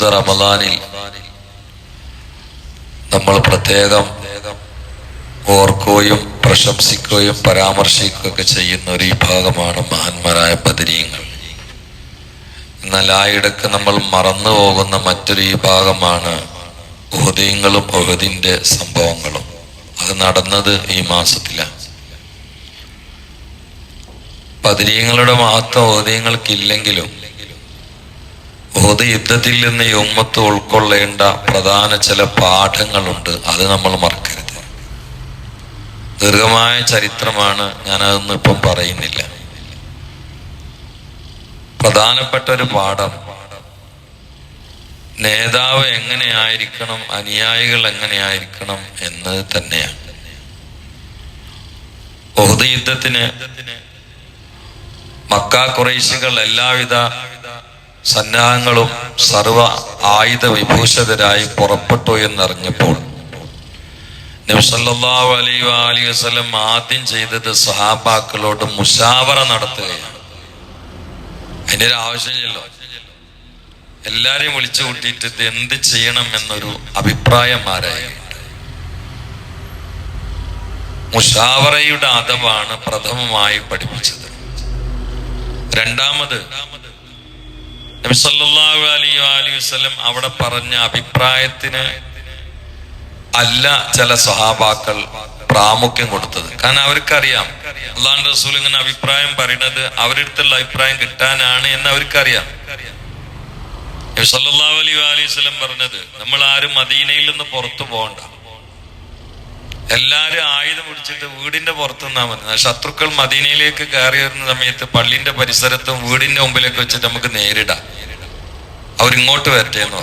വിശുദ്ധ റമദാനിൽ നമ്മൾ പ്രത്യേകം ഓർക്കുകയും പ്രശംസിക്കുകയും പരാമർശിക്കുകയൊക്കെ ചെയ്യുന്ന ഒരു വിഭാഗമാണ് മഹാന്മാരായ പതിനീയങ്ങൾ എന്നാൽ ആയിടക്ക് നമ്മൾ മറന്നു പോകുന്ന മറ്റൊരു വിഭാഗമാണ് ഉഹദീങ്ങളും ഉഹദിന്റെ സംഭവങ്ങളും. അത് നടന്നത് ഈ മാസത്തിലാണ്. പതിനീയങ്ങളുടെ മഹത്വം ഉഹദീങ്ങൾക്കില്ലെങ്കിലും ഉഹദ് യുദ്ധത്തിൽ നിന്ന് ഈ ഉമ്മത്ത് ഉൾക്കൊള്ളേണ്ട പ്രധാന ചില പാഠങ്ങളുണ്ട്. അത് നമ്മൾ മറക്കരുത്. ദീർഘമായ ചരിത്രമാണ് ഞാനതൊന്നും ഇപ്പം പറയുന്നില്ല. പ്രധാനപ്പെട്ട ഒരു പാഠം. നേതാവ് എങ്ങനെയായിരിക്കണം അനുയായികൾ എങ്ങനെയായിരിക്കണം എന്നത് തന്നെയാണ്. ഓത് യുദ്ധത്തിന് മക്ക കുറേശികൾ എല്ലാവിധ സന്നാഹങ്ങളും സർവ ആയുധ വിഭൂഷിതരായി പുറപ്പെട്ടു എന്നറിഞ്ഞപ്പോൾ നബ്സല്ലാഹു അലൈ അലി വസ്ലം ആദ്യം ചെയ്തത് സഹാബാക്കളോട് മുഷാവറ നടത്തുകയാണ്. അതിന്റെ ഒരു ആവശ്യമില്ലല്ലോ. എല്ലാരെയും വിളിച്ചു കൂട്ടിയിട്ട് ഇത് എന്ത് ചെയ്യണം എന്നൊരു അഭിപ്രായം ആരായി? മുഷാവറയുടെ അഥവാണ് പ്രഥമമായി പഠിപ്പിച്ചത്. രണ്ടാമത് വസല്ലം അവിടെ പറഞ്ഞ അഭിപ്രായത്തിന് അല്ല ചില സഹാബാക്കൾ പ്രാമുഖ്യം കൊടുത്തത്. കാരണം അവർക്കറിയാം അള്ളാഹു റസൂൽ ഇങ്ങനെ അഭിപ്രായം പറയണത് അവരുടെ അടുത്തുള്ള അഭിപ്രായം കിട്ടാനാണ് എന്ന് അവർക്കറിയാം. സല്ലല്ലാഹു അലൈഹി വസല്ലം പറഞ്ഞത് നമ്മൾ ആരും മദീനയിൽ നിന്ന് പുറത്തു പോകണ്ട. എല്ലാരും ആയുധം പിടിച്ചിട്ട് വീടിന്റെ പുറത്തു നിന്നാ മതി. ശത്രുക്കൾ മദീനയിലേക്ക് കയറി വരുന്ന സമയത്ത് പള്ളിന്റെ പരിസരത്തും വീടിന്റെ മുമ്പിലേക്ക് വെച്ചിട്ട് നമുക്ക് നേരിടാം. അവരിങ്ങോട്ട് വരട്ടെ എന്ന്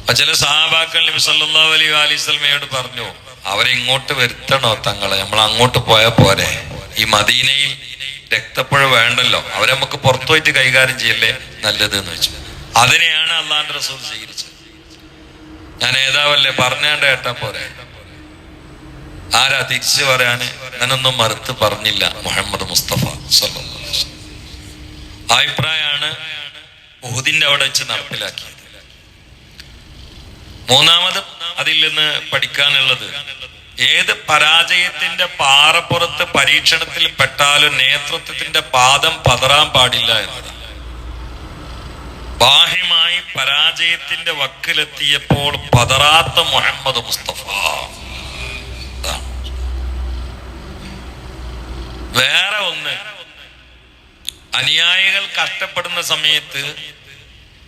അപ്പൊ ചില സഹാബാക്കൾ നബി അലൈഹി അലിസ്ലമയോട് പറഞ്ഞു അവരെ ഇങ്ങോട്ട് വരുത്തണോ തങ്ങളെ? നമ്മൾ അങ്ങോട്ട് പോയാൽ പോരെ. ഈ മദീനയിൽ രക്തപ്പുഴ വേണ്ടല്ലോ. അവരെ നമുക്ക് പുറത്തു പോയിട്ട് കൈകാര്യം ചെയ്യല്ലേ? നല്ലത് എന്ന് വെച്ചു. അതിനെയാണ് അള്ളാന്റെ റസൂൽ സ്വീകരിച്ചത്. ഞാൻ ഏതാവല്ലേ പറഞ്ഞാണ്ട് കേട്ടാ പോരെ. ആരാ തിരിച്ചു പറയാന് ഞാനൊന്നും മറുത്ത് പറഞ്ഞില്ല മുഹമ്മദ് മുസ്തഫ അഭിപ്രായമാണ് ഉഹുദിന്റെ അവിടെ വെച്ച് നടപ്പിലാക്കിയത്. മൂന്നാമത് അതിൽ നിന്ന് പഠിക്കാനുള്ളത് ഏത് പരാജയത്തിന്റെ പാറപ്പുറത്ത് പരീക്ഷണത്തിൽ പെട്ടാലും നേതൃത്വത്തിന്റെ പാദം പതറാൻ പാടില്ല എന്നതാണ് ബാഹ്യമായി പരാജയത്തിന്റെ വക്കിലെത്തിയപ്പോൾ പതറാത്ത മുഹമ്മദ് മുസ്തഫ അതാണ്. വേറെ ഒന്ന്. അനുയായികൾ കഷ്ടപ്പെടുന്ന സമയത്ത്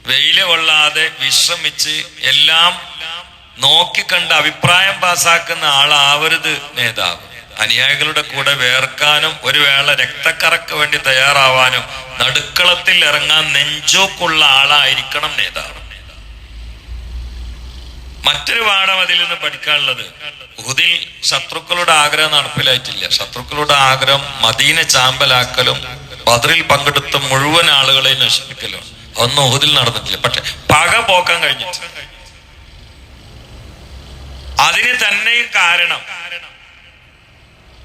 വെയിൽ കൊള്ളാതെ വിശ്രമിച്ച് എല്ലാം നോക്കിക്കണ്ട് അഭിപ്രായം പാസാക്കുന്ന ആളാവരുത് നേതാവ്. അനുയായികളുടെ കൂടെ വേർക്കാനും ഒരു വേള രക്തക്കറക്ക് വേണ്ടി തയ്യാറാവാനും നടുക്കളത്തിൽ ഇറങ്ങാൻ നെഞ്ചോക്കുള്ള ആളായിരിക്കണം നേതാവ്. മറ്റൊരു പാഠം അതിൽ നിന്ന് പഠിക്കാനുള്ളത്. ഉഹുദിൽ ശത്രുക്കളുടെ ആഗ്രഹം നടപ്പിലായിട്ടില്ല. ശത്രുക്കളുടെ ആഗ്രഹം മദീന ചാമ്പലാക്കലും ബദറിൽ പങ്കെടുത്ത മുഴുവൻ ആളുകളെ നശിപ്പിക്കലും. അതൊന്നും ഉഹുദിൽ നടന്നിട്ടില്ല. പക്ഷെ പക പോക്കാൻ കഴിഞ്ഞിട്ട്. അതിന് തന്നെയും കാരണം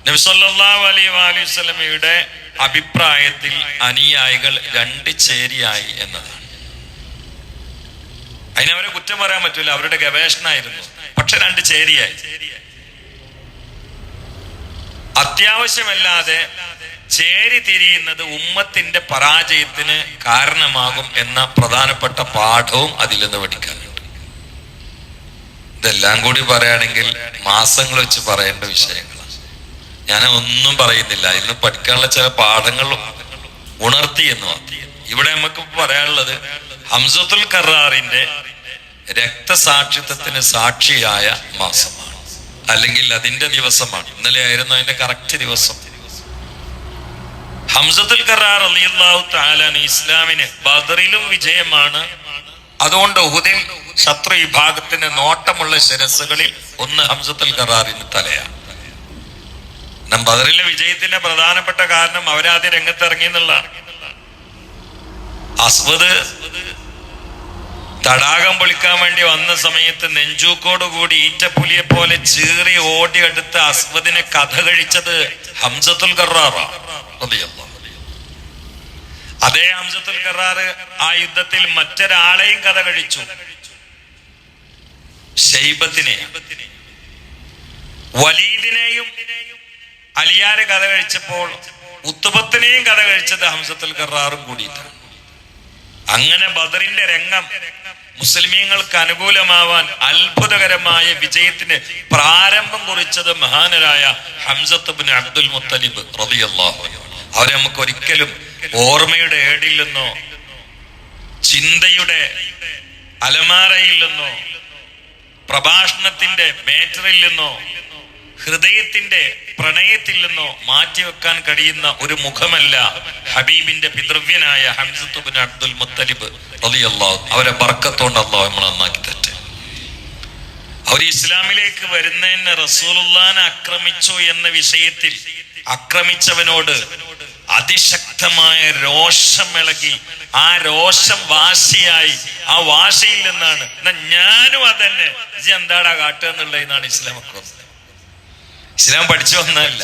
നബിസല്ലാഹു അലൈ അലൈഹി അഭിപ്രായത്തിൽ അനുയായികൾ രണ്ട് ചേരിയായി എന്നതാണ്. അതിനവരെ കുറ്റം പറയാൻ പറ്റൂല. അവരുടെ ഗവേഷണമായിരുന്നു. പക്ഷെ രണ്ട് ചേരിയായി. അത്യാവശ്യമല്ലാതെ ചേരി തിരിയുന്നത് ഉമ്മത്തിന്റെ പരാജയത്തിന് കാരണമാകും എന്ന പ്രധാനപ്പെട്ട പാഠവും അതിൽ നിന്ന് പഠിക്കാനുണ്ട്. ഇതെല്ലാം കൂടി പറയുകയാണെങ്കിൽ മാസങ്ങൾ വെച്ച് പറയേണ്ട വിഷയങ്ങളാണ്. ഞാൻ ഒന്നും പറയുന്നില്ല. ഇന്ന് പഠിക്കാനുള്ള ചില പാഠങ്ങളും ഉണർത്തി എന്ന് ഇവിടെ നമുക്ക് പറയാനുള്ളത് ഹംസത്തുൽ കറാറിന്റെ രക്തസാക്ഷിത്വത്തിന് സാക്ഷിയായ മാസമാണ്. അല്ലെങ്കിൽ അതിന്റെ ദിവസമാണ്. ഇന്നലെ ആയിരുന്നു അതിന്റെ കറക്റ്റ് ദിവസം. ഹംസത്തുൽ കറാർ അലിയല്ലാഹു താലാൻ ഇസ്ലാമിന് ബദറിലും വിജയമാണ്. അതുകൊണ്ട് ഉഹുദിൽ ശത്രു വിഭാഗത്തിന് നോട്ടമുള്ള ശിരസുകളിൽ ഒന്ന് ഹംസത്തുൽ കറാറിന് തലയാണ്. ബദറിലെ വിജയത്തിന്റെ പ്രധാനപ്പെട്ട കാരണം അവരാദ്യം രംഗത്തിറങ്ങി എന്നുള്ളതാണ്. അസ്വദ് തടാകം പൊളിക്കാൻ വേണ്ടി വന്ന സമയത്ത് നെഞ്ചൂക്കോട് കൂടി ഈറ്റപ്പുലിയെ പോലെ ചീറി ഓടിയെടുത്ത് അസ്വദിനെ കഥ കഴിച്ചത് ഹംസത്തുൽ അതേ ഹംസത്തുൽ കറാറ് ആ യുദ്ധത്തിൽ മറ്റൊരാളെയും കഥ കഴിച്ചു. വലീദിനെയും അലിയാരെ കഥ കഴിച്ചപ്പോൾ ഉത്തുപത്തിനെയും കഥ കഴിച്ചത് ഹംസത്തുൽ കറാറും കൂടിയിട്ടാണ്. അങ്ങനെ ബദറിന്റെ രംഗം മുസ്ലിമീങ്ങൾക്ക് അനുകൂലമാവാൻ അത്ഭുതകരമായ വിജയത്തിന് പ്രാരംഭം കുറിച്ചത് മഹാനരായ ഹംസത്തുബിൻ അബ്ദുൽ മുത്തലിബ് റബിയല്ലാഹു അവരെ നമുക്ക് ഒരിക്കലും ഓർമ്മയുടെ ഏടിൽ നിന്നോ ചിന്തയുടെ അലമാരയിൽ നിന്നോ പ്രഭാഷണത്തിന്റെ മേറ്ററിൽ നിന്നോ ഹൃദയത്തിന്റെ പ്രണയത്തിൽ നിന്നോ മാറ്റിവെക്കാൻ കഴിയുന്ന ഒരു മുഖമല്ല ഹബീബിന്റെ പിതൃവ്യനായ ഹംസത്തുബിൻ അബ്ദുൽ മുത്തലിബ് റളിയല്ലാഹു അവരെ ബർക്കത്തോണ്ട് അള്ളാഹു നമ്മൾ നന്നാക്കി തെറ്റ് അവർ ഇസ്ലാമിലേക്ക് വരുന്നതിന് റസൂലുല്ലാനെ ആക്രമിച്ചു എന്ന വിഷയത്തിൽ ആക്രമിച്ചവനോട് അതിശക്തമായ രോഷം ഇളകി ആ രോഷം വാശിയായി. ആ വാശയിൽ നിന്നാണ്. എന്നാ ഞാനും അതന്നെ. ഇജി എന്താടാ കാട്ടുക എന്നുള്ളതെന്നാണ് ഇസ്ലാം ഒക്കെ ഇസ്ലാം പഠിച്ചു വന്നതല്ല.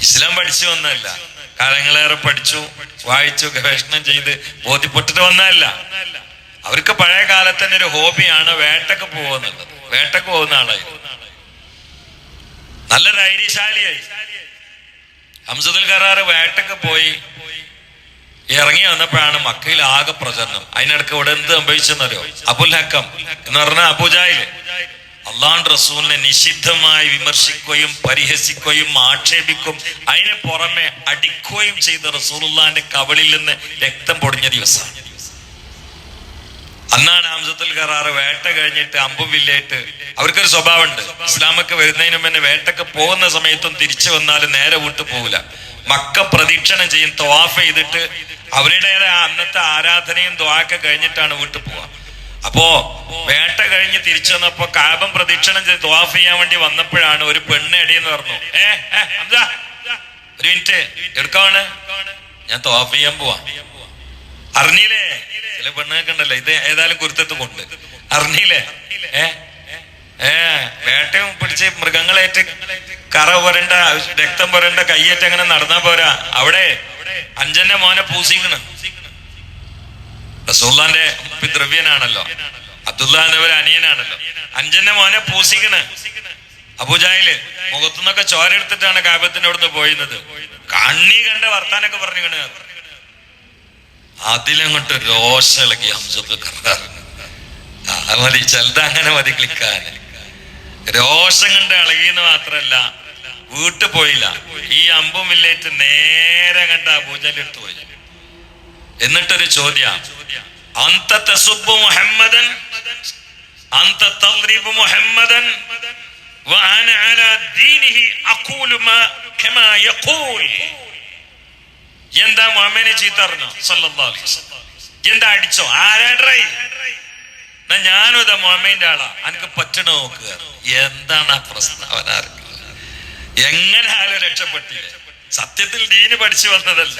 ഇസ്ലാം പഠിച്ചു വന്നതല്ല. കാലങ്ങളേറെ പഠിച്ചു വായിച്ചു ഗവേഷണം ചെയ്ത് ബോധ്യപ്പെട്ടിട്ട് വന്നതല്ല. അവർക്ക് പഴയ കാലത്ത് തന്നെ ഒരു ഹോബിയാണ് വേട്ടക്ക് പോകുന്നുള്ളത് വേട്ടക്ക് പോകുന്ന ആളായി നല്ല ധൈര്യശാലിയായി. ഹംസദുൽ കറാറ് വേട്ടക്ക് പോയി. ഇറങ്ങി വന്നപ്പോഴാണ് മക്കയിൽ ആകെ പ്രചരണം. അതിനിടക്ക് ഇവിടെ എന്ത് സംഭവിച്ചെന്നറിയോ? അബുൽ ഹക്കം എന്ന് പറഞ്ഞ അബുജായിൽ അള്ളാൻ റസൂലിനെ നിഷിദ്ധമായി വിമർശിക്കുകയും പരിഹസിക്കുകയും ആക്ഷേപിക്കും. അതിന് പുറമെ അടിക്കുകയും ചെയ്ത റസൂലുള്ളാന്റെ കവളിൽ നിന്ന് രക്തം പൊടിഞ്ഞ ദിവസമാണ്. അന്നാണ് ആംസത്തുൽ കറാറ് വേട്ട കഴിഞ്ഞിട്ട് അമ്പും വില്ലായിട്ട് അവർക്കൊരു സ്വഭാവമുണ്ട്. ഇസ്ലാമൊക്കെ വരുന്നതിന് മുന്നേ വേട്ടക്ക് പോകുന്ന സമയത്തും തിരിച്ചു വന്നാലും നേരെ വിട്ടു പോകില്ല മക്ക പ്രദീക്ഷണം ചെയ്യും ത്വാഫ് ചെയ്തിട്ട് അവരുടേതായ അന്നത്തെ ആരാധനയും ദ്വാക്കെ കഴിഞ്ഞിട്ടാണ് വീട്ടിൽ പോവുക. അപ്പോ വേട്ട കഴിഞ്ഞ് തിരിച്ചു വന്നപ്പോ കാബം പ്രദക്ഷിണം ചെയ്ത് ത്വാഫ് ചെയ്യാൻ വേണ്ടി വന്നപ്പോഴാണ് ഒരു പെണ്ണ് എടിയെന്ന് പറഞ്ഞു. ഒരു മിനിറ്റ് എടുക്കാണ് ഞാൻ ത്വാഫ് ചെയ്യാൻ പോവാ. അറിഞ്ഞില്ലേ? ചില പെണ്ണൊക്കെ ഉണ്ടല്ലോ ഇത് ഏതായാലും കുരുത്തത്ത് കൊണ്ട്. അറിഞ്ഞില്ലേ? ഏ വേട്ടയും പിടിച്ച് മൃഗങ്ങളേറ്റ് കറ പുരണ്ട രക്തം പുരണ്ട കയ്യേറ്റ് അങ്ങനെ നടന്നാ പോരാ. അവിടെ അഞ്ചന്റെ മോനെ പൂസിക്കണ്. റസൂള്ളാന്റെ പിതൃവ്യനാണല്ലോ അബ്ദുല്ലാന്റെ ഒരു അനിയനാണല്ലോ. അഞ്ചന്റെ മോനെ പൂസിക്കണ് അബുജായിൽ മുഖത്തുനിന്നൊക്കെ ചോരെടുത്തിട്ടാണ് കാബത്തിന്റെ അവിടുന്ന് പോയിരുന്നത്. കണ്ണി കണ്ട വർത്താനൊക്കെ പറഞ്ഞിക്കണ്. അതിലങ്ങോട്ട് രോഷം ഇളകി കറാറിന് ആ മതി അങ്ങനെ മതി ക്ലിക്കാൻ രോഷം കണ്ട് ഇളകിയെന്ന് മാത്രല്ല വീട്ടിൽ പോയില്ല. ഈ അമ്പും വില്ലേറ്റ് നേരെ കണ്ട പൂജന്റെ അടുത്ത് പോയി. എന്നിട്ടൊരു ചോദ്യം. അന്ത തസുബ് മുഹമ്മദൻ അന്ത തദ്രിബ് മുഹമ്മദൻ وأنا على دينه أقول ما كما يقول എന്താ മുഹമ്മനെ ചീത്തറിഞ്ഞോ സല്ലല്ലാഹു അലൈഹി വസല്ലം എന്താ അടിച്ചോ ആരാടറേ എന്നാ ഞാനും ഇതാ മുഹമ്മന്റെ ആളാ എനിക്ക് പറ്റണ നോക്കുക എന്താണ് ആ പ്രസ്താവന ആർക്കില്ല എങ്ങനെ ആരും രക്ഷപ്പെട്ടില്ലേ സത്യത്തിൽ ദീന് പഠിച്ചു വന്നതല്ല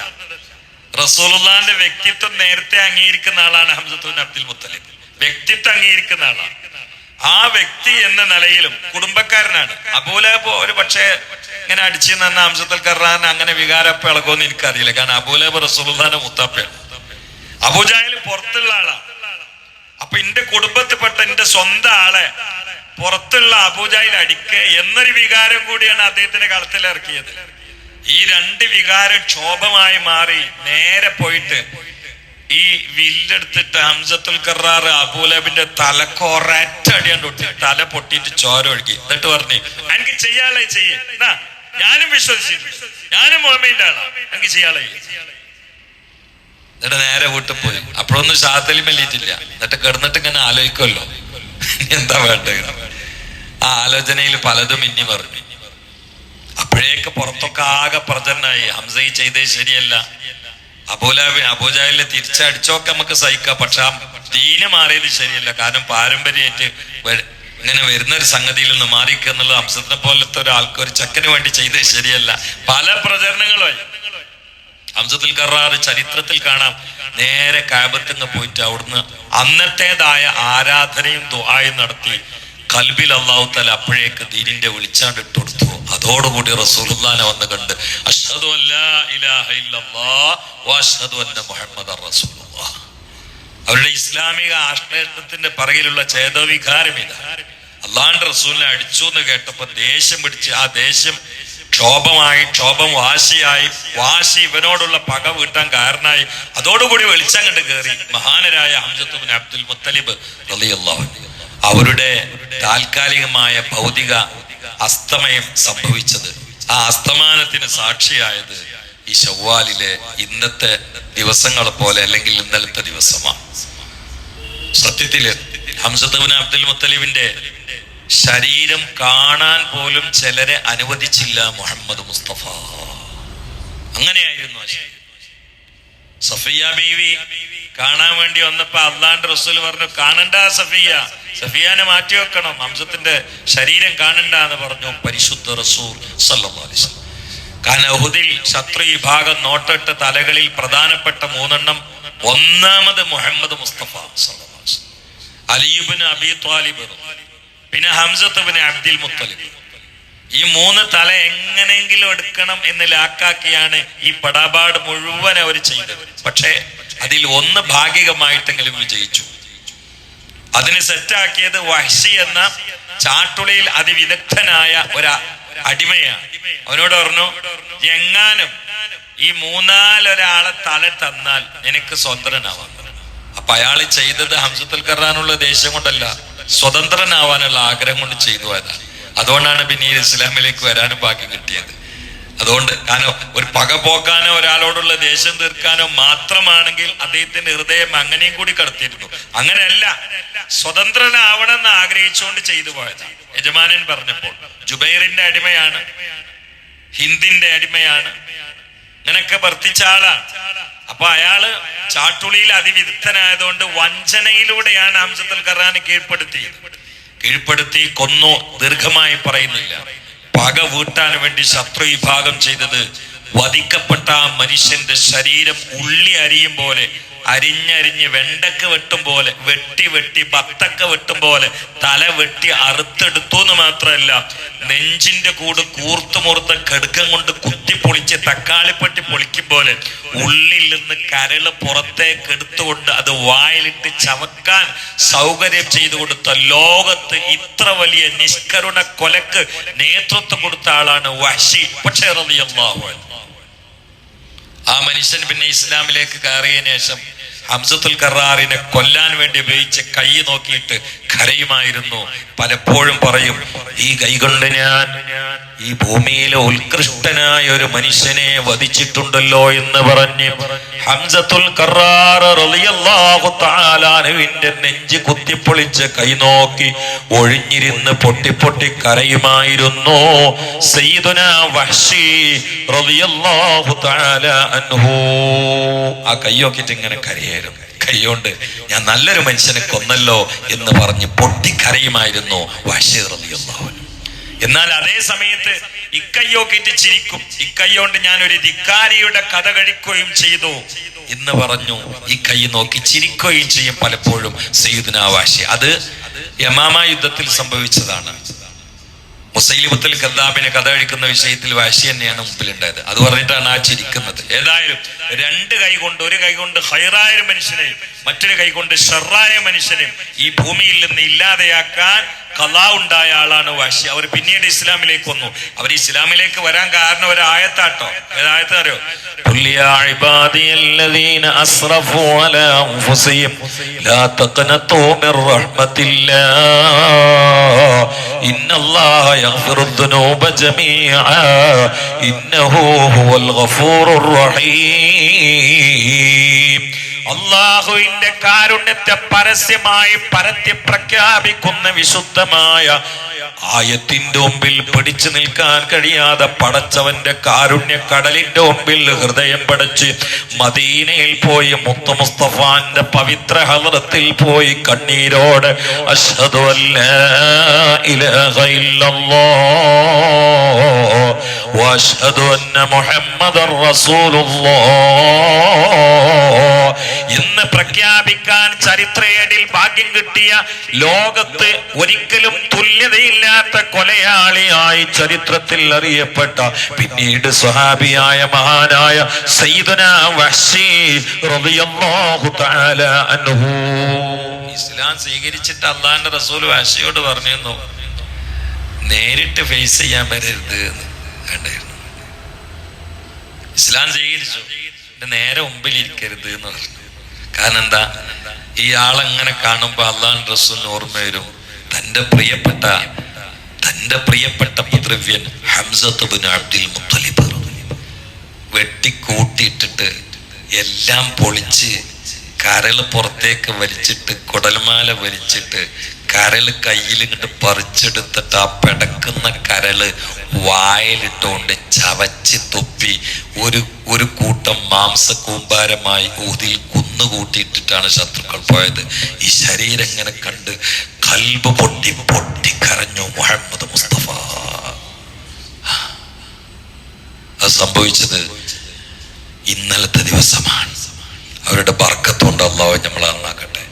റസൂലുള്ളാന്റെ വ്യക്തിത്വം നേരത്തെ അംഗീകരിക്കുന്ന ആളാണ് ഹംസത്തുൻ അബ്ദുൽ മുത്തലിബ്. വ്യക്തിത്വം അംഗീകരിക്കുന്ന ആളാണ് ആ വ്യക്തി എന്ന നിലയിലും കുടുംബക്കാരനാണ്. അബൂലഹബ് ഒരു പക്ഷേ ഇങ്ങനെ അടിച്ചു നിന്ന ഹംസത്തുൽ കറാൻ അങ്ങനെ വികാരപ്പ ഇളകുമെന്ന് എനിക്കറിയില്ല. കാരണം അബൂലഹബ് റസൂലുള്ളാന്റെ മുത്താപ്പയാണ്. അബൂജാഹിൽ പുറത്തുള്ള ആളാണ് അപ്പൊ എന്റെ കുടുംബത്തിൽപ്പെട്ട എന്റെ സ്വന്തം ആളെ പുറത്തുള്ള അബൂജാഹിൽ അടിക്കുക എന്നൊരു വികാരം കൂടിയാണ് അദ്ദേഹത്തിന്റെ കളത്തിൽ ഇറക്കിയത്. ഈ രണ്ട് വികാരം ക്ഷോഭമായി മാറി നേരെ പോയിട്ട് ഈ വില്ലെടുത്തിട്ട് ഹംസത്തുൽ കറാറ് അബൂലബിന്റെ തലക്കൊരറ്റ അടിയാണ്ട് ഒട്ടി തല പൊട്ടിയിട്ട് ചോര ഒഴുകി. എന്നിട്ട് പറഞ്ഞു എനിക്ക് ചെയ്യാളെ ചെയ്യേ. ഞാനും വിശ്വസിച്ചു ഞാനും മുഹമ്മദിന്റെ ആളാ. എനിക്ക് ചെയ്യാളെ എന്നിട്ട് നേരെ വീട്ടിൽ പോയി. അപ്പോഴൊന്നും ശാത്തലി മെല്ലിയിട്ടില്ല എന്നിട്ട് കിടന്നിട്ട് ഇങ്ങനെ ആലോചിക്കുമല്ലോ എന്താ വേണ്ടത്? ആ ആലോചനയിൽ പലതും ഇനി പറഞ്ഞു അപ്പോഴേക്ക് പുറത്തൊക്കെ ആകെ പ്രചരണമായി. ഹംസ ഈ ചെയ്തേ ശരിയല്ല. അബൂലാബി അബൂജാഹിലെ തിരിച്ചടിച്ചൊക്കെ നമുക്ക് സഹിക്കാം. പക്ഷെ ദീന മാറിയത് ശരിയല്ല. കാരണം പാരമ്പര്യമായിട്ട് ഇങ്ങനെ വരുന്ന ഒരു സംഗതിയിൽ നിന്ന് മാറിക്കുക എന്നുള്ളത് ഹംസത്തിനെ പോലത്തെ ഒരാൾക്ക് ഒരു ചക്കന് വേണ്ടി ചെയ്തത് ശരിയല്ല. പല പ്രചരണങ്ങളുമായി. ഹംസത്തിൽ കറാറ് ചരിത്രത്തിൽ കാണാം. നേരെ കാബത്തിങ്ങ് പോയിട്ട് അവിടുന്ന് അന്നത്തേതായ ആരാധനയും ദുഹായും നടത്തി. കൽബിൽ അള്ളാഹു തല അപ്പോഴേക്ക് ദീനിന്റെ വിളിച്ചാണ്ട് ഇട്ട് കൊടുത്തു. അത് അതോടുകൂടി റസൂലുല്ലാനെ വന്ന് കണ്ട് അഷ്ഹദു റസൂലുള്ളാഹ്. അവരുടെ ഇസ്ലാമിക ആശ്ലേഷണത്തിന്റെ പറയിലുള്ള ചേതവികാരം ഇതാ. അള്ളാഹിന്റെ റസൂലിനെ അടിച്ചു എന്ന് കേട്ടപ്പോ ദേഷ്യം പിടിച്ച് ആ ദേഷ്യം ക്ഷോഭമായി ക്ഷോഭം വാശിയായി വാശി ഇവനോടുള്ള പക വീട്ടാൻ കാരണമായി. അതോടുകൂടി വെളിച്ചം കണ്ട് കയറി മഹാനരായ അംജത്തുബിൻ അബ്ദുൽ മുത്തലിബ് റളിയല്ലാഹു അൻഹു. അവരുടെ താൽക്കാലികമായ ഭൗതിക അസ്തമയം സംഭവിച്ചത്. ആ അസ്തമാനത്തിന് സാക്ഷിയായത് ഈ ഷവ്വാലിലെ ഇന്നത്തെ ദിവസങ്ങളെ പോലെ അല്ലെങ്കിൽ ഇന്നലത്തെ ദിവസമാണ്. സത്യത്തിൽ ഹംസത്തുബിൻ അബ്ദുൽ മുത്തലിബിന്റെ ശരീരം കാണാൻ പോലും ചിലരെ അനുവദിച്ചില്ല മുഹമ്മദ് മുസ്തഫ. അങ്ങനെയായിരുന്നു. സഫിയ ബീവി കാണാൻ വേണ്ടി വന്നപ്പോ അള്ളാന്റെ റസൂൽ പറഞ്ഞു കാണണ്ട സഫിയ. സഫിയാനെ മാറ്റി വെക്കണം. ഹംസത്തിന്റെ ശരീരം കാണണ്ട എന്ന് പറഞ്ഞു പരിശുദ്ധ റസൂൽ. കാരണം ഉഹുദിൽ ശത്രു വിഭാഗം നോട്ടിട്ട് തലകളിൽ പ്രധാനപ്പെട്ട മൂന്നെണ്ണം ഒന്നാമത് മുഹമ്മദ് മുസ്തഫ. അലിയുബിന് അബി ത്വാലിബ് പിന്നെ ഹംസത്തുബിന് അബ്ദുൽ മുത്തലിബ്. ഈ മൂന്ന് തല എങ്ങനെയെങ്കിലും എടുക്കണം എന്ന് ലാക്കാക്കിയാണ് ഈ പടാപാട് മുഴുവൻ അവർ ചെയ്തത്. പക്ഷേ അതിൽ ഒന്ന് ഭാഗികമായിട്ടെങ്കിലും വിജയിച്ചു അതിന് സെറ്റാക്കിയത് വഹ്ഷി എന്ന ചാട്ടുളിയിൽ അതിവിദഗ്ധനായ ഒരു അടിമയാണ്. അവനോട് പറഞ്ഞു എങ്ങാനും ഈ മൂന്നാലൊരാളെ തല തന്നാൽ എനിക്ക് സ്വതന്ത്രനാവാം. അപ്പൊ അയാൾ ചെയ്തത് ഹംസത്തുൽ കറാനുള്ള ദേഷ്യം കൊണ്ടല്ല സ്വതന്ത്രനാവാനുള്ള ആഗ്രഹം കൊണ്ട് ചെയ്തു അതാണ് അതുകൊണ്ടാണ് പിന്നീട് ഇസ്ലാമിലേക്ക് വരാനും ബാക്കി കിട്ടിയത്. അതുകൊണ്ട് കാരണം ഒരു പക പോക്കാനോ ഒരാളോടുള്ള ദേഷ്യം തീർക്കാനോ മാത്രമാണെങ്കിൽ അദ്ദേഹത്തിന്റെ ഹൃദയം അങ്ങനെയും കൂടി കടത്തിയിരുന്നു. അങ്ങനെയല്ല സ്വതന്ത്രനാവണമെന്ന് ആഗ്രഹിച്ചുകൊണ്ട് ചെയ്തു പോയതാണ് യജമാനൻ പറഞ്ഞപ്പോൾ ജുബൈറിന്റെ അടിമയാണ് ഹിന്ദിന്റെ അടിമയാണ് ഇങ്ങനൊക്കെ വർത്തിച്ച ആളാണ് അപ്പൊ അയാൾ ചാട്ടുളിയിൽ അതിവിദഗ്ധനായതുകൊണ്ട് വഞ്ചനയിലൂടെയാണ് ആംസത്തുൽ ഖറാനെ കീഴ്പ്പെടുത്തിയത്. കീഴ്പ്പെടുത്തി കൊന്നു ദീർഘമായി പറയുന്നില്ല. പക വീട്ടാൻ വേണ്ടി ശത്രു വിഭാഗം ചെയ്തത് വധിക്കപ്പെട്ട ആ മനുഷ്യന്റെ ശരീരം ഉള്ളി അരിയും പോലെ അരിഞ്ഞരിഞ്ഞ് വെണ്ടക്ക് വെട്ടും പോലെ വെട്ടി വെട്ടി പത്തക്ക വെട്ടും പോലെ തല വെട്ടി അറുത്തെടുത്തു എന്ന് മാത്രമല്ല നെഞ്ചിന്റെ കൂട് കൂർത്തു മുറുത്ത ഘടുക്കം കൊണ്ട് കുത്തി പൊളിച്ച് തക്കാളിപ്പട്ടി പൊളിക്കും പോലെ ഉള്ളിൽ നിന്ന് കരൾ പുറത്തേക്ക് എടുത്തുകൊണ്ട് അത് വായിലിട്ട് ചവക്കാൻ സൗകര്യം ചെയ്തു കൊടുത്ത ലോകത്ത് ഇത്ര വലിയ നിഷ്കരുണ കൊലക്ക് നേതൃത്വം കൊടുത്ത ആളാണ് വഷി പക്ഷേ റളിയല്ലാഹു അൻഹു. ആ മനുഷ്യൻ പിന്നെ ഇസ്ലാമിലേക്ക് കയറിയതിനു ശേഷം ഹംസത്തുൽ കറാറിനെ കൊല്ലാൻ വേണ്ടി ഉപയോഗിച്ച കൈ നോക്കിയിട്ട് കരയുമായിരുന്നു. പലപ്പോഴും പറയും ഈ കൈ കൊണ്ട് ഞാൻ ഈ ഭൂമിയിലെ ഉത്കൃഷ്ടനായ ഒരു മനുഷ്യനെ വധിച്ചിട്ടുണ്ടല്ലോ എന്ന് പറഞ്ഞ് ഹംസത്തുൽ തആലാനുവിന്റെ നെഞ്ച് കുത്തിപ്പൊളിച്ച് കൈനോക്കി ഒഴിഞ്ഞിരുന്ന് പൊട്ടി പൊട്ടി കരയുമായിരുന്നു. സയ്യിദുന റളിയല്ലാഹു തആല അൻഹു. ആ കൈ നോക്കിയിട്ട് ഇങ്ങനെ കരയായിരുന്നു. കൈയോണ്ട് ഞാൻ നല്ലൊരു മനുഷ്യനെ കൊന്നല്ലോ എന്ന് പറഞ്ഞ് പൊട്ടിക്കരയുമായിരുന്നു വഹ്ഷി റളിയല്ലാഹു എന്നാൽ അതേ സമയത്ത് ഇക്കയ്യോക്കിട്ട് ചിരിക്കും. ഇക്കയ്യോണ്ട് ഞാൻ ഒരു ധിക്കാരിയുടെ കഥ കഴിക്കുകയും ചെയ്തു. എന്ന് പറഞ്ഞു ഈ കൈ നോക്കി ചിരിക്കുകയും ചെയ്യും പലപ്പോഴും സയ്യിദ്നാവാശി അത് യമാമ യുദ്ധത്തിൽ സംഭവിച്ചതാണ്. മുസൈലിമത്തുൽ കദ്ദാബിനെ കഥ കഴിക്കുന്ന വിഷയത്തിൽ വാശി തന്നെയാണ് മുമ്പിലുണ്ടായത്. അത് പറഞ്ഞിട്ടാണ് ആ ചിരിക്കുന്നത്. ഏതായാലും രണ്ട് കൈ കൊണ്ട് ഒരു കൈ കൊണ്ട് ഹൈറായ മനുഷ്യനെയും മറ്റൊരു കൈ കൊണ്ട് ഷെറായ മനുഷ്യനെയും ഈ ഭൂമിയിൽ നിന്ന് ഇല്ലാതെയാക്കാൻ കലാ ഉണ്ടായ ആളാണ് വാശി അവർ പിന്നീട് ഇസ്ലാമിലേക്ക് വന്നു. അവർ ഇസ്ലാമിലേക്ക് വരാൻ കാരണം ഒരു ആയത്താട്ടോ. ഏതായത്ത് അറിയോ? അള്ളാഹുവിന്റെ കാരുണ്യത്തെ പരസ്യമായി പരത്തി പ്രഖ്യാപിക്കുന്ന വിശുദ്ധമായ ആയത്തിന്റെ മുമ്പിൽ പിടിച്ചു നിൽക്കാൻ കഴിയാതെ പടച്ചവന്റെ കാരുണ്യ കടലിന്റെ മുമ്പിൽ ഹൃദയം പടച്ച് മദീനയിൽ പോയി മുത്ത മുസ്തഫാന്റെ പവിത്ര ഹലത്തിൽ പോയി കണ്ണീരോട് അഷദു അന്ന മുഹമ്മദ് റസൂലുള്ള എന്ന് പ്രഖ്യാപിക്കാൻ ചരിത്രയടിൽ ഭാഗ്യം കിട്ടിയ ലോകത്ത് ഒരിക്കലും തുല്യതയില്ലാത്ത കൊലയാളിയായി ചരിത്രത്തിൽ അറിയപ്പെട്ട പിന്നീട് സ്വഹാബിയായ മഹാനായ സൈദന റളിയല്ലാഹു തആല അൻഹു. ഇസ്ലാം സ്വീകരിച്ചിട്ട് അള്ളാന്റെ റസൂൽ വാശിയോട് പറഞ്ഞിരുന്നു നേരിട്ട് ഫേസ് ചെയ്യാൻ വരരുത് എന്ന്. കണ്ടായിരുന്നു. ഇസ്ലാം സ്വീകരിച്ചു. നേരെ മുമ്പിൽ ഇരിക്കരുത് എന്ന് പറഞ്ഞു. കാരണം എന്താ ഈ ആളെങ്ങനെ കാണുമ്പോ അള്ളാൻ റസൂലിന് ഓർമ്മ വരും. തന്റെ പ്രിയപ്പെട്ട തന്റെ പ്രിയപ്പെട്ട പിതൃവ്യൻ ഹംസത്ത് ബിൻ അബ്ദുൽ മുത്തലിബ്. വെട്ടിക്കൂട്ടിയിട്ടിട്ട് എല്ലാം പൊളിച്ച് കരൽ പുറത്തേക്ക് വലിച്ചിട്ട് കുടൽമാല വലിച്ചിട്ട് കരൽ കയ്യിൽ ഇങ്ങോട്ട് പറിച്ചെടുത്തിട്ട് ആ പിടക്കുന്ന കരൾ വായലിട്ടുകൊണ്ട് ചവച്ച് തുപ്പി ഒരു ഒരു കൂട്ടം മാംസകൂമ്പാരമായി ഊതിൽ കുന്നുകൂട്ടിയിട്ടിട്ടാണ് ശത്രുക്കൾ പോയത്. ഈ ശരീരം ഇങ്ങനെ കണ്ട് കൽബ് പൊട്ടി പൊട്ടി കരഞ്ഞു മുഹമ്മദ് മുസ്തഫ. അത് സംഭവിച്ചത് ഇന്നലത്തെ ദിവസമാണ്. അവരുടെ ബർക്കത്തുകൊണ്ട് അള്ളാഹു നമ്മൾ നന്നാക്കട്ടെ.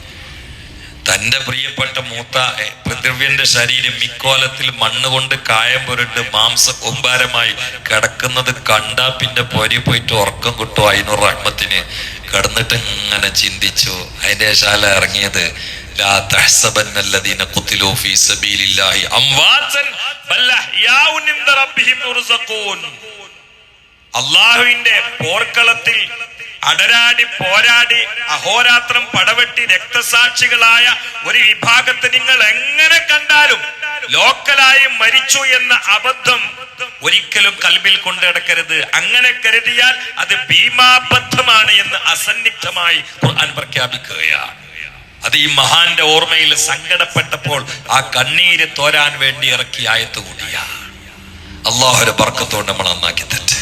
തന്റെ പ്രിയപ്പെട്ട മൂത്ത പൃഥ്വിന്റെ ശരീരം മിക്കോലത്തിൽ മണ്ണ് കൊണ്ട് കായം പുരണ്ട് മാംസ കൊമ്പാരമായി കിടക്കുന്നത് കണ്ടാ പിന്നെ പൊരി പോയിട്ട് ഉറക്കം കിട്ടും അതിനൂർ റഹ്മത്തിന്. കിടന്നിട്ട് ഇങ്ങനെ ചിന്തിച്ചു? അതിന്റെ ശാല ഇറങ്ങിയത് അള്ളാഹുവിന്റെ പോർക്കളത്തിൽ അടരാടി പോരാടി അഹോരാത്രം പടവെട്ടി രക്തസാക്ഷികളായ ഒരു വിഭാഗത്തെ നിങ്ങൾ എങ്ങനെ കണ്ടാലും ലോക്കലായി മരിച്ചു എന്ന അബദ്ധം ഒരിക്കലും കൽബിൽ കൊണ്ടിടക്കരുത് അങ്ങനെ കരുതിയാൽ അത് ഭീമാബദ്ധമാണ് എന്ന് അസന്നിഗ്ധമായി ഖുർആൻ പ്രഖ്യാപിക്കുകയാണ്. അത് ഈ മഹാന്റെ ഓർമ്മയിൽ സങ്കടപ്പെട്ടപ്പോൾ ആ കണ്ണീര് തോരാൻ വേണ്ടി ഇറക്കിയ ആയത്ത് കൂടിയാണ് അള്ളാഹുരെ ബർക്കത്തോണ്ട് നമ്മൾ നന്നാക്കി തെറ്റ്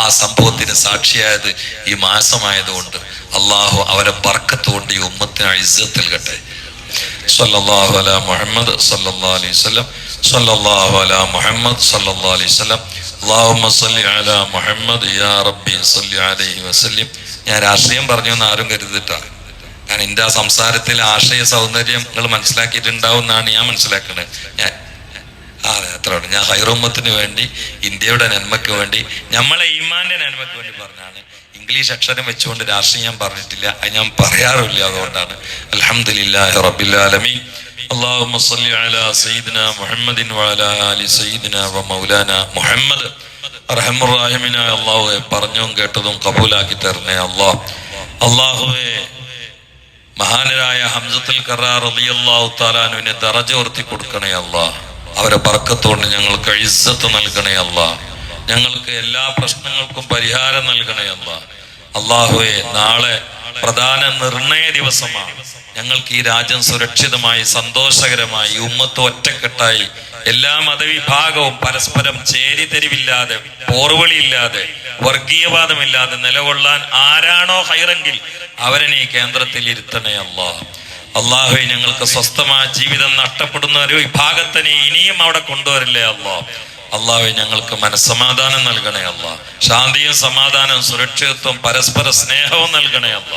ആ സംഭവത്തിന് സാക്ഷിയായത് ഈ മാസമായതുകൊണ്ട് അള്ളാഹു അവരെ ബർക്കത്തുകൊണ്ട് ഈ ഉമ്മത്തിന് ഇസ്സത്ത് നൽകട്ടെ. സല്ലല്ലാഹു അല മുഹമ്മദ് സല്ലല്ലാഹു അലൈഹി വസല്ലം. സല്ലല്ലാഹു അലാ മുഹമ്മദ് الله അലൈഹി വസല്ലം. അല്ലാഹുമ്മ സല്ലി അലാ محمد യാ ربي സല്ലി അലൈഹി വസല്ലം. ഞാൻ രാഷ്ട്രീയം പറഞ്ഞു എന്ന് ആരും കരുതിട്ടാ ഞാൻ എന്റെ ആ സംസാരത്തിൽ ആശയ സൗന്ദര്യം നിങ്ങൾ മനസ്സിലാക്കിയിട്ടുണ്ടാവും എന്നാണ് ഞാൻ മനസ്സിലാക്കുന്നത് ഞാൻ അതെ അത്ര. ഞാൻ ഹൈറോമത്തിന് വേണ്ടി ഇന്ത്യയുടെ നന്മയ്ക്ക് വേണ്ടി നമ്മളെ ഈമാന്റെ നന്മയ്ക്ക് വേണ്ടി പറഞ്ഞാണ്. ഇംഗ്ലീഷ് അക്ഷരം വെച്ചുകൊണ്ട് രാഷ്ട്രീയം പറഞ്ഞിട്ടില്ല. അത് ഞാൻ പറയാറില്ല അതുകൊണ്ടാണ്. റബ്ബിൽ ആലമീൻ. اللهم صل على سيدنا محمد وعلى آل سيدنا ومولانا മുഹമ്മദ് റഹമുറാഹിമിനായ അള്ളാഹുവെ പറഞ്ഞതും കേട്ടതും കബൂലാക്കി തരണേ അള്ളാഹ് അള്ളാഹുവെ മഹാനരായ ഹംസത്തുൽ കറാർ റളിയല്ലാഹു താലാനുവിനെ ദറജ ഉയർത്തി കൊടുക്കണേ അല്ലാ അവരെ ബർക്കത്തോണ്ട് ഞങ്ങൾക്ക് ഇസ്സത്ത് നൽകണേ അല്ലാ ഞങ്ങൾക്ക് എല്ലാ പ്രശ്നങ്ങൾക്കും പരിഹാരം നൽകണേ അല്ലാ അള്ളാഹുവെ നാളെ പ്രധാന നിർണയ ദിവസമാണ്. ഞങ്ങൾക്ക് ഈ രാജ്യം സുരക്ഷിതമായി സന്തോഷകരമായി ഉമ്മത്ത് ഒറ്റക്കെട്ടായി എല്ലാ മതവിഭാഗവും പരസ്പരം ചേരിതെരിവില്ലാതെ പോർവളിയില്ലാതെ വർഗീയവാദമില്ലാതെ നിലകൊള്ളാൻ ആരാണോ ഹൈറെങ്കിൽ അവരനെ ഈ കേന്ദ്രത്തിൽ ഇരുത്തണേ അള്ളാഹ് അള്ളാഹുവെ ഞങ്ങൾക്ക് സ്വസ്ഥമായ ജീവിതം നഷ്ടപ്പെടുന്ന ഒരു വിഭാഗത്തിനെ ഇനിയും അവിടെ കൊണ്ടുവരില്ലേ അല്ലാ അള്ളാഹുവെ ഞങ്ങൾക്ക് മനസ്സമാധാനം നൽകണേ അല്ല ശാന്തിയും സമാധാനവും സുരക്ഷിതത്വം പരസ്പര സ്നേഹവും നൽകണേ അല്ല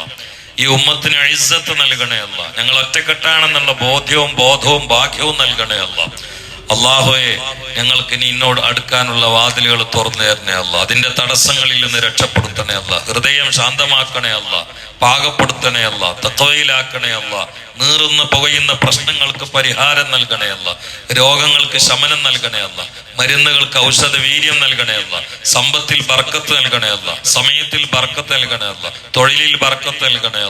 ഈ ഉമ്മത്തിന് അഴിസത്ത് നൽകണേ അല്ല ഞങ്ങൾ ഒറ്റക്കെട്ടാണെന്നുള്ള ബോധ്യവും ബോധവും ഭാഗ്യവും നൽകണേ അല്ല അള്ളാഹോയെ ഞങ്ങൾക്ക് ഇനി ഇന്നോട് അടുക്കാനുള്ള വാതിലുകൾ തുറന്നു തരണേ അല്ല അതിന്റെ തടസ്സങ്ങളിൽ നിന്ന് രക്ഷപ്പെടുത്തണേ അല്ല ഹൃദയം ശാന്തമാക്കണേ അല്ല പാകപ്പെടുത്തണേ അല്ല നീറുന്ന പുകയുന്ന പ്രശ്നങ്ങൾക്ക് പരിഹാരം നൽകണേ രോഗങ്ങൾക്ക് ശമനം നൽകണേ മരുന്നുകൾക്ക് ഔഷധ വീര്യം നൽകണേ സമ്പത്തിൽ ബർക്കത്ത് നൽകണേ സമയത്തിൽ ബർക്കത്ത് നൽകണേ തൊഴിലിൽ ബർക്കത്ത് നൽകണേ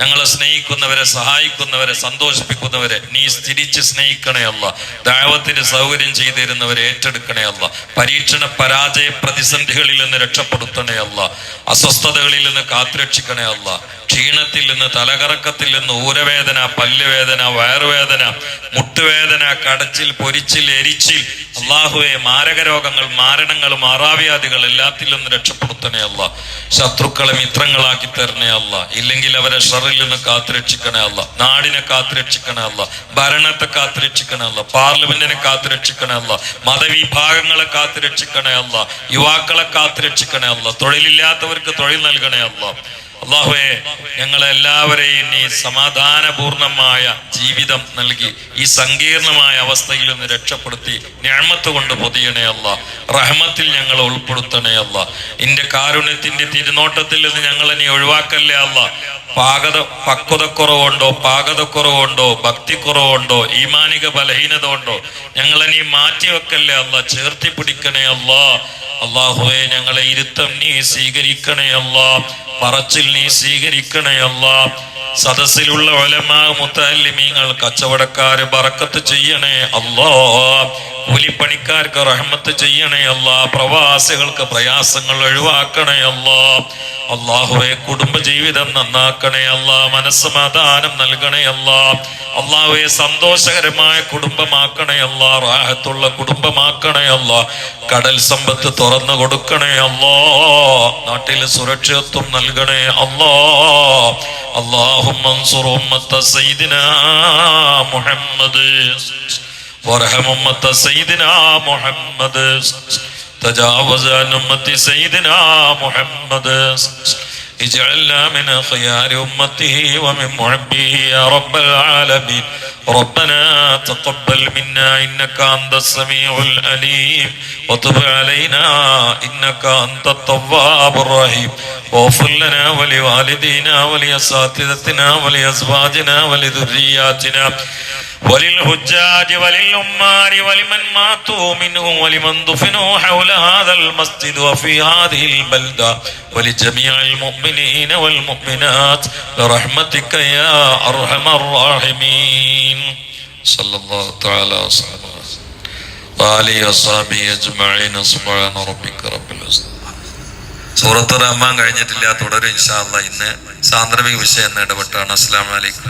ഞങ്ങളെ സ്നേഹിക്കുന്നവരെ സഹായിക്കുന്നവരെ സന്തോഷിപ്പിക്കുന്നവരെ നീ തിരിച്ച് സ്നേഹിക്കണേ അല്ല. ദൈവത്തിന് സൗകര്യം ചെയ്തിരുന്നവരെ ഏറ്റെടുക്കണേ അല്ല. പരീക്ഷണ പരാജയ പ്രതിസന്ധികളിൽ നിന്ന് രക്ഷപ്പെടുത്തണേ അല്ല. അസ്വസ്ഥതകളിൽ നിന്ന് കാത്തുരക്ഷിക്കണേ അല്ല. ക്ഷീണത്തിൽ നിന്ന് തലകറക്കത്തിൽ നിന്ന് ഊരവേദന പല്ലുവേദന വയറുവേദന മുട്ടുവേദന കടച്ചിൽ പൊരിച്ചിൽ എരിച്ചിൽ അള്ളാഹുവെ മാരക രോഗങ്ങൾ മാരണങ്ങൾ മാറാവ്യാധികൾ എല്ലാത്തിൽ നിന്ന് രക്ഷപ്പെടുത്തണേ അല്ല ശത്രുക്കളെ മിത്രങ്ങളാക്കി തരണേ അല്ല ഇല്ലെങ്കിൽ അവരെ ഷറിൽ നിന്ന് കാത്തുരക്ഷിക്കണേ അല്ല നാടിനെ കാത്തുരക്ഷിക്കണേ അല്ല ഭരണത്തെ കാത്തുരക്ഷിക്കണേ അല്ല പാർലമെന്റിനെ കാത്തുരക്ഷിക്കണേ അല്ല മതവിഭാഗങ്ങളെ കാത്തുരക്ഷിക്കണേ അല്ല യുവാക്കളെ കാത്തുരക്ഷിക്കണേ അല്ല തൊഴിലില്ലാത്തവർക്ക് തൊഴിൽ നൽകണേ അല്ല അള്ളാഹുവെ ഞങ്ങളെല്ലാവരെയും നീ സമാധാനപൂർണമായ ജീവിതം നൽകി ഈ സങ്കീർണമായ അവസ്ഥയിൽ നിന്ന് രക്ഷപ്പെടുത്തി ഞാമത്ത് കൊണ്ട് പൊതിയണേ അല്ല റഹ്മത്തിൽ ഞങ്ങളെ ഉൾപ്പെടുത്തണേ അല്ല ഇന്റെ കാരുണ്യത്തിന്റെ തിരുനോട്ടത്തിൽ നിന്ന് ഞങ്ങളെ നീ ഒഴിവാക്കല്ലേ അല്ല പാകത പക്വതക്കുറവുണ്ടോ പാകതക്കുറവുണ്ടോ ഭക്തിക്കുറവുണ്ടോ ഈമാനിക ബലഹീനത ഉണ്ടോ ഞങ്ങളെ നീ മാറ്റി വെക്കല്ലേ അല്ല ചേർത്തി പിടിക്കണേ അല്ല അള്ളാഹുവെ ഞങ്ങളെ ഇരുത്തം നീ സ്വീകരിക്കണേ അല്ല പറച്ചിൽ നീ സ്വീകരിക്കണേ അല്ല സദസ്സിലുള്ള ഒലമാ മുത്തല്ലിമീങ്ങൾ കച്ചവടക്കാര് ബറക്കത്ത് ചെയ്യണേ അല്ലോ. കൂലിപ്പണിക്കാർക്ക് റഹ്മത്ത് ചെയ്യണേ അല്ല. പ്രവാസികൾക്ക് പ്രയാസങ്ങൾ ഒഴിവാക്കണേ അല്ല. അള്ളാഹുവെ കുടുംബജീവിതം നന്നാക്കണേ അല്ല. മനസ്സമാധാനം നൽകണേ അല്ല. അള്ളാഹുവെ സന്തോഷകരമായ കുടുംബമാക്കണേ അല്ല. റാഹത്തുള്ള കുടുംബമാക്കണേ അല്ല. കടൽ സമ്പത്ത് തുറന്നു കൊടുക്കണേ അല്ലോ. നാട്ടിൽ സുരക്ഷിതത്വം നൽകണേ അല്ലോ. اللهم انصر أمة سيدنا محمد. وارحم أمة سيدنا محمد. تجاوز عن أمة سيدنا محمد. اجعلنا من خيار أمته ومن محبه يا رب العالمين. ربنا تقبل منا إنك أنت السميع العليم. وتب علينا إنك أنت التواب الرحيم. واغفر لنا ولوالدينا ولأساتذتنا ولأزواجنا ولذرياتنا وللحجاج وللأمار ولمن ماتوا منهم ولمن دفنوا حول هذا المسجد وفي هذه البلدة. ولجميع المؤمنين والمؤمنات برحمتك يا أرحم الراحمين صلى الله تعالى وسلم وآله وصحبه أجمعين سبحان ربك رب العزة സൂറത്ത് റഹ്മാൻ കഴിഞ്ഞിട്ടില്ല തുടരും ഇൻഷാ അല്ലാ ഇന്ന് സാന്ദർഭിക വിഷയം എന്ന് ഇടപെട്ടാണ് അസ്സാം വലൈക്കും